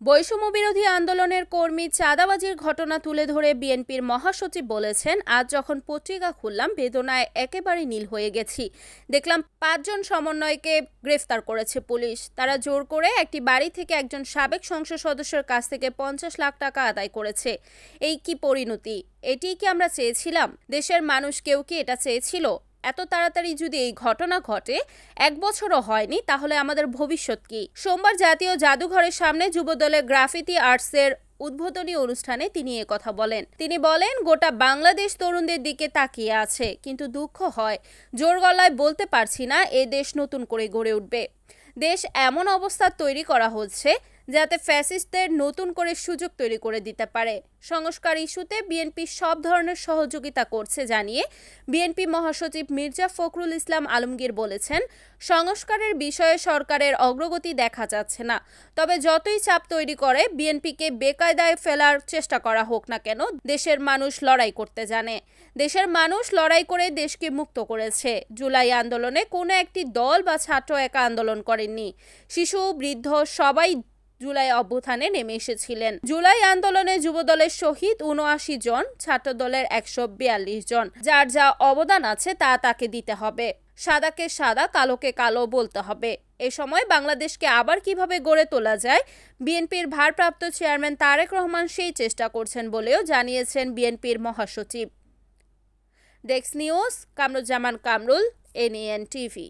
বৈষম্য বিরোধী আন্দোলনের কর্মী চাঁদাবাজির ঘটনা তুলে ধরে বিএনপির মহাসচিব বলেছেন, আজ যখন পত্রিকা খুললাম, বেদনায় একেবারে নীল হয়ে গেছি। দেখলাম পাঁচজন সমন্বয়কে গ্রেফতার করেছে পুলিশ। তারা জোর করে একটি বাড়ি থেকে একজন সাবেক সংসদ সদস্যের কাছ থেকে পঞ্চাশ লাখ টাকা আদায় করেছে। এই কি পরিণতি? এটিই কি আমরা চেয়েছিলাম? দেশের মানুষ কেউ কি এটা চেয়েছিল? এত তাড়াতাড়ি যদি এই ঘটনা ঘটে, এক বছরও হয়নি, তাহলে আমাদের ভবিষ্যৎ কি? সোমবার জাতীয় জাদুঘরের সামনে যুবদলের গ্রাফিতি আর্টসের উদ্বোধনী অনুষ্ঠানে তিনি কথা বলেন। তিনি বলেন, গোটা বাংলাদেশ তরুণদের দিকে তাকিয়ে আছে, কিন্তু দুঃখ হয়। জোর গলায় বলতে পারছি না, এ দেশ নতুন করে গড়ে উঠবে। দেশ এমন অবস্থা তৈরি করা হচ্ছে যাতে ফ্যাসিস্টদের নতুন করে সুযোগ তৈরি করে দিতে পারে। সংস্কার ইস্যুতে বিএনপি সব ধরনের সহযোগিতা করছে জানিয়ে বিএনপি মহাসচিব মির্জা ফখরুল ইসলাম আলমগীর বলেছেন, সংস্কারের বিষয়ে সরকারের অগ্রগতি দেখা যাচ্ছে না। তবে যতই চাপ তৈরি করে বিএনপিকে বেকায়দায় ফেলার চেষ্টা করা হোক না কেন, দেশের মানুষ লড়াই করতে জানে। দেশের মানুষ লড়াই করে দেশকে মুক্ত করেছে। জুলাই আন্দোলনে কোনো একটি দল বা ছাত্র একা আন্দোলন করেননি। শিশু, বৃদ্ধ সবাই জুলাই অভ্যুত্থানে নেমে এসেছিলেন। জুলাই আন্দোলনে যুবদলের শহীদ উনআশি জন, ছাত্রদলের একশো বিয়াল্লিশ জন। যার যা অবদান আছে তা তাকে দিতে হবে। সাদাকে সাদা, কালোকে কালো বলতে হবে। এ সময় বাংলাদেশকে আবার কীভাবে গড়ে তোলা যায়? বিএনপির ভারপ্রাপ্ত চেয়ারম্যান তারেক রহমান সেই চেষ্টা করছেন বলেও জানিয়েছেন বিএনপির মহাসচিব। ডেক্স news, Kamruzzaman Kamrul NN TV.